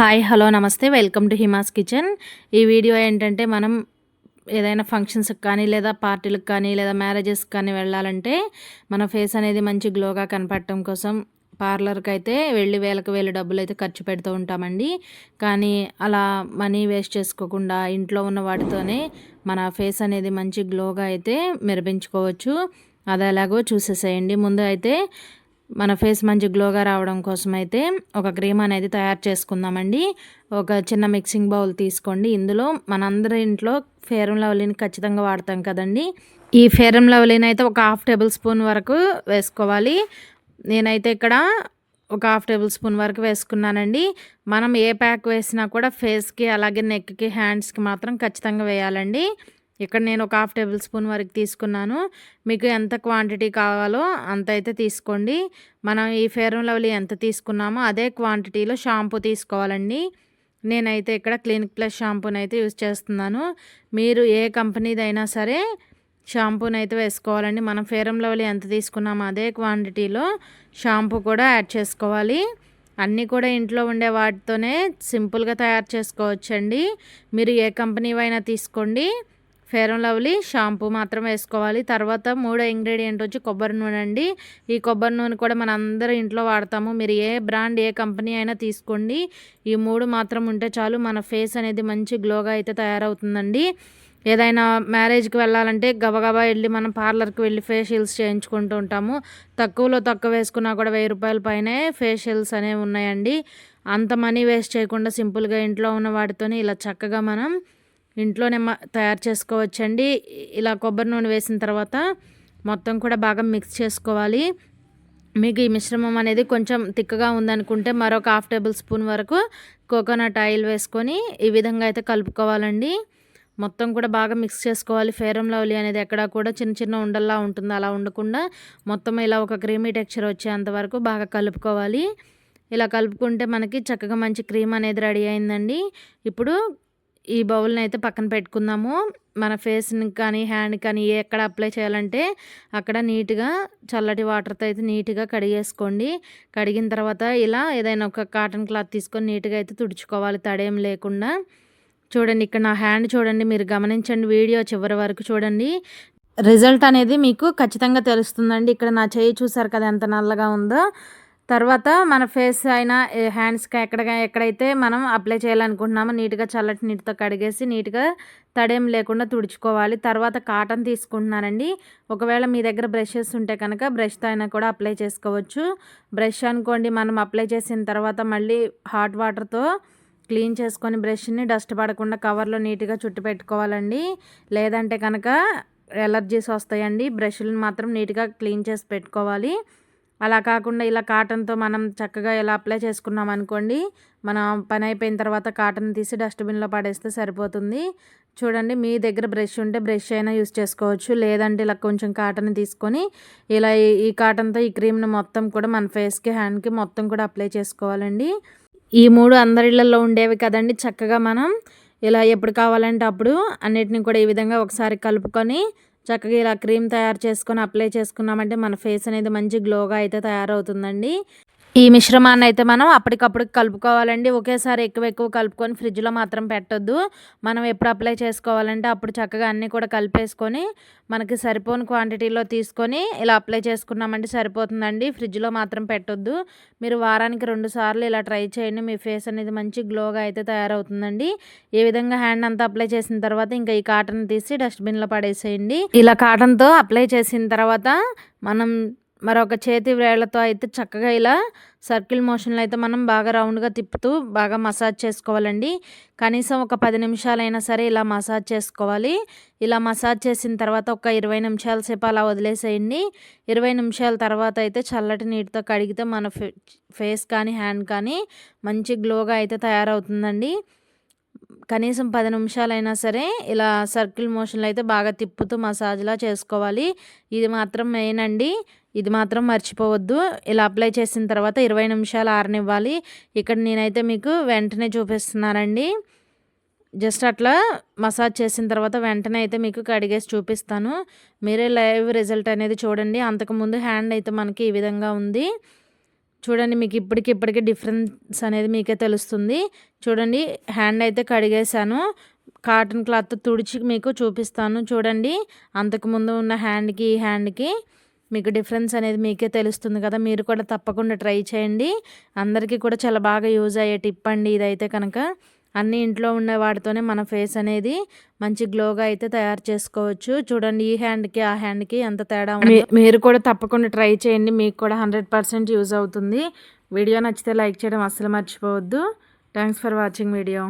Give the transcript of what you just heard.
Hi hello నమస్తే. Welcome to Hima's kitchen. ఈ video ఏంటంటే మనం ఏదైనా ఫంక్షన్స్కి కానీ లేదా పార్టీలకు కానీ లేదా మ్యారేజెస్కి కానీ వెళ్ళాలంటే మన ఫేస్ అనేది మంచి గ్లోగా కనపడటం కోసం పార్లర్కి అయితే వెళ్ళి వేలకు వేలు డబ్బులు అయితే ఖర్చు పెడుతూ ఉంటామండి. కానీ అలా మనీ వేస్ట్ చేసుకోకుండా ఇంట్లో ఉన్న వాటితోనే మన ఫేస్ అనేది మంచి గ్లోగా అయితే మెరిపించుకోవచ్చు. అది ఎలాగో చూసేసేయండి. ముందు అయితే మన ఫేస్ మంచి గ్లోగా రావడం కోసం అయితే ఒక క్రీమ్ అనేది తయారు చేసుకుందామండి. ఒక చిన్న మిక్సింగ్ బౌల్ తీసుకోండి. ఇందులో మనందరి ఇంట్లో ఫేరం లవ్లీని ఖచ్చితంగా వాడతాం కదండి. ఈ ఫేరం లవ్లీని అయితే ఒక హాఫ్ టేబుల్ స్పూన్ వరకు వేసుకోవాలి. నేనైతే ఇక్కడ ఒక హాఫ్ టేబుల్ స్పూన్ వరకు వేసుకున్నానండి. మనం ఏ ప్యాక్ వేసినా కూడా ఫేస్కి అలాగే నెక్కి హ్యాండ్స్కి మాత్రం ఖచ్చితంగా వేయాలండి. ఇక్కడ నేను ఒక హాఫ్ టేబుల్ స్పూన్ వరకు తీసుకున్నాను. మీకు ఎంత క్వాంటిటీ కావాలో అంత అయితే తీసుకోండి. మనం ఈ ఫేర్ లవ్లీ ఎంత తీసుకున్నామో అదే క్వాంటిటీలో షాంపూ తీసుకోవాలండి. నేనైతే ఇక్కడ క్లినిక్ ప్లస్ షాంపూని అయితే యూజ్ చేస్తున్నాను. మీరు ఏ కంపెనీదైనా సరే షాంపూని అయితే వేసుకోవాలండి. మనం ఫేరం లవ్లీ ఎంత తీసుకున్నామో అదే క్వాంటిటీలో షాంపూ కూడా యాడ్ చేసుకోవాలి. అన్నీ కూడా ఇంట్లో ఉండే వాటితోనే సింపుల్గా తయారు చేసుకోవచ్చండి. మీరు ఏ కంపెనీ అయినా తీసుకోండి. Fair and lovely. షాంపూ మాత్రం వేసుకోవాలి. తర్వాత మూడో ఇంగ్రీడియంట్ వచ్చి కొబ్బరి నూనె అండి. ఈ కొబ్బరి నూనె కూడా మన అందరూ ఇంట్లో వాడతాము. మీరు ఏ బ్రాండ్ ఏ కంపెనీ అయినా తీసుకోండి. ఈ మూడు మాత్రం ఉంటే చాలు మన ఫేస్ అనేది మంచి గ్లోగా అయితే తయారవుతుందండి. ఏదైనా మ్యారేజ్కి వెళ్ళాలంటే గబగబా వెళ్ళి మనం పార్లర్కి వెళ్ళి ఫేషియల్స్ చేయించుకుంటూ ఉంటాము. తక్కువలో తక్కువ వేసుకున్నా కూడా వెయ్యి రూపాయల పైనే ఫేషియల్స్ అనేవి ఉన్నాయండి. అంత మనీ వేస్ట్ చేయకుండా సింపుల్గా ఇంట్లో ఉన్న వాటితోనే ఇలా చక్కగా మనం ఇంట్లోనే తయారు చేసుకోవచ్చండి. ఇలా కొబ్బరి నూనె వేసిన తర్వాత మొత్తం కూడా బాగా మిక్స్ చేసుకోవాలి. మీకు ఈ మిశ్రమం అనేది కొంచెం తిక్కగా ఉందనుకుంటే మరొక హాఫ్ టేబుల్ స్పూన్ వరకు కోకోనట్ ఆయిల్ వేసుకొని ఈ విధంగా అయితే కలుపుకోవాలండి. మొత్తం కూడా బాగా మిక్స్ చేసుకోవాలి. ఫేరం లవ్లీ అనేది ఎక్కడ కూడా చిన్న చిన్న ఉండల్లా ఉంటుంది. అలా ఉండకుండా మొత్తం ఇలా ఒక క్రీమీ టెక్చర్ వచ్చేంత వరకు బాగా కలుపుకోవాలి. ఇలా కలుపుకుంటే మనకి చక్కగా మంచి క్రీమ్ అనేది రెడీ అయిందండి. ఇప్పుడు ఈ బౌల్ని అయితే పక్కన పెట్టుకుందాము. మన ఫేస్ని కానీ హ్యాండ్ కానీ ఎక్కడ అప్లై చేయాలంటే అక్కడ నీట్గా చల్లటి వాటర్తో అయితే నీట్గా కడిగేసుకోండి. కడిగిన తర్వాత ఇలా ఏదైనా ఒక కాటన్ క్లాత్ తీసుకొని నీట్గా అయితే తుడుచుకోవాలి. తడేం లేకుండా. చూడండి ఇక్కడ నా హ్యాండ్ చూడండి మీరు గమనించండి వీడియో చివరి వరకు చూడండి. రిజల్ట్ అనేది మీకు ఖచ్చితంగా తెలుస్తుందండి. ఇక్కడ నా చేయి చూసారు కదా ఎంత నల్లగా ఉందో. తర్వాత మన ఫేస్ అయినా హ్యాండ్స్కి ఎక్కడ ఎక్కడైతే మనం అప్లై చేయాలనుకుంటున్నామో నీట్గా చల్లటి నీటితో కడిగేసి నీట్గా తడేం లేకుండా తుడుచుకోవాలి. తర్వాత కాటన్ తీసుకుంటున్నానండి. ఒకవేళ మీ దగ్గర బ్రషెస్ ఉంటే కనుక బ్రష్తో అయినా కూడా అప్లై చేసుకోవచ్చు. బ్రష్ అనుకోండి మనం అప్లై చేసిన తర్వాత మళ్ళీ హాట్ వాటర్తో క్లీన్ చేసుకొని బ్రష్ని డస్ట్ పడకుండా కవర్లో నీట్గా చుట్టు పెట్టుకోవాలండి. లేదంటే కనుక ఎలర్జీస్ వస్తాయండి. బ్రష్లను మాత్రం నీట్గా క్లీన్ చేసి పెట్టుకోవాలి. అలా కాకుండా ఇలా కాటన్తో మనం చక్కగా ఇలా అప్లై చేసుకున్నాం అనుకోండి మనం పని అయిపోయిన తర్వాత కాటన్ తీసి డస్ట్బిన్లో పడేస్తే సరిపోతుంది. చూడండి మీ దగ్గర బ్రష్ ఉంటే బ్రష్ అయినా యూస్ చేసుకోవచ్చు. లేదంటే ఇలా కొంచెం కాటన్ తీసుకొని ఇలా ఈ కాటన్తో ఈ క్రీమ్ని మొత్తం కూడా మన ఫేస్కి హ్యాండ్కి మొత్తం కూడా అప్లై చేసుకోవాలండి. ఈ మూడు అందరిళ్ళల్లో ఉండేవి కదండి. చక్కగా మనం ఇలా ఎప్పుడు కావాలంటే అప్పుడు అన్నిటిని కూడా ఈ విధంగా ఒకసారి కలుపుకొని చక్కగా ఇలా క్రీమ్ తయారు చేసుకొని అప్లై చేసుకున్నామంటే మన ఫేస్ అనేది మంచి గ్లోగా అయితే తయారవుతుందండి. ఈ మిశ్రమాన్ని అయితే మనం అప్పటికప్పుడు కలుపుకోవాలండి. ఒకేసారి ఎక్కువ ఎక్కువ కలుపుకొని ఫ్రిడ్జ్లో మాత్రం పెట్టొద్దు. మనం ఎప్పుడు అప్లై చేసుకోవాలంటే అప్పుడు చక్కగా అన్నీ కూడా కలిపేసుకొని మనకి సరిపోని క్వాంటిటీలో తీసుకొని ఇలా అప్లై చేసుకున్నామంటే సరిపోతుందండి. ఫ్రిడ్జ్లో మాత్రం పెట్టొద్దు. మీరు వారానికి రెండు సార్లు ఇలా ట్రై చేయండి. మీ ఫేస్ అనేది మంచి గ్లోగా అయితే తయారవుతుందండి. ఈ విధంగా హ్యాండ్ అంతా అప్లై చేసిన తర్వాత ఇంకా ఈ కాటన్ తీసి డస్ట్బిన్లో పడేసేయండి. ఇలా కాటన్తో అప్లై చేసిన తర్వాత మనం మరొక చేతి వేళ్ళతో అయితే చక్కగా ఇలా సర్కిల్ మోషన్లో అయితే మనం బాగా రౌండ్గా తిప్పుతూ బాగా మసాజ్ చేసుకోవాలండి. కనీసం ఒక పది నిమిషాలైనా సరే ఇలా మసాజ్ చేసుకోవాలి. ఇలా మసాజ్ చేసిన తర్వాత ఒక ఇరవై నిమిషాల సేపు అలా వదిలేసేయండి. ఇరవై నిమిషాల తర్వాత అయితే చల్లటి నీటితో కడిగితే మన ఫేస్ కానీ హ్యాండ్ కానీ మంచి గ్లోగా అయితే తయారవుతుందండి. కనీసం పది నిమిషాలైనా సరే ఇలా సర్కిల్ మోషన్లో అయితే బాగా తిప్పుతూ మసాజ్లా చేసుకోవాలి. ఇది మాత్రం మెయిన్ అండి. ఇది మాత్రం మర్చిపోవద్దు. ఇలా అప్లై చేసిన తర్వాత ఇరవై నిమిషాలు ఆరనివ్వాలి. ఇక్కడ నేనైతే మీకు వెంటనే చూపిస్తున్నానండి. జస్ట్ అట్లా మసాజ్ చేసిన తర్వాత వెంటనే అయితే మీకు కడిగేసి చూపిస్తాను. మీరే లైవ్ రిజల్ట్ అనేది చూడండి. అంతకుముందు హ్యాండ్ అయితే మనకి ఈ విధంగా ఉంది. చూడండి మీకు ఇప్పటికి ఇప్పటికి డిఫరెన్స్ అనేది మీకే తెలుస్తుంది. చూడండి హ్యాండ్ అయితే కడిగేశాను. కాటన్ క్లాత్ తుడిచి మీకు చూపిస్తాను. చూడండి అంతకుముందు ఉన్న హ్యాండ్కి ఈ హ్యాండ్కి మీకు డిఫరెన్స్ అనేది మీకే తెలుస్తుంది కదా మీరు కూడా తప్పకుండా ట్రై చేయండి. అందరికీ కూడా చాలా బాగా యూజ్ అయ్యే టిప్ అండి ఇదైతే కనుక. అన్ని ఇంట్లో ఉండే వాటితోనే మన ఫేస్ అనేది మంచి గ్లోగా అయితే తయారు చేసుకోవచ్చు. చూడండి ఈ హ్యాండ్కి ఆ హ్యాండ్కి ఎంత తేడా మీరు కూడా తప్పకుండా ట్రై చేయండి మీకు కూడా హండ్రెడ్ పర్సెంట్ యూజ్ అవుతుంది. వీడియో నచ్చితే లైక్ చేయడం అస్సలు మర్చిపోవద్దు. Thanks for watching video.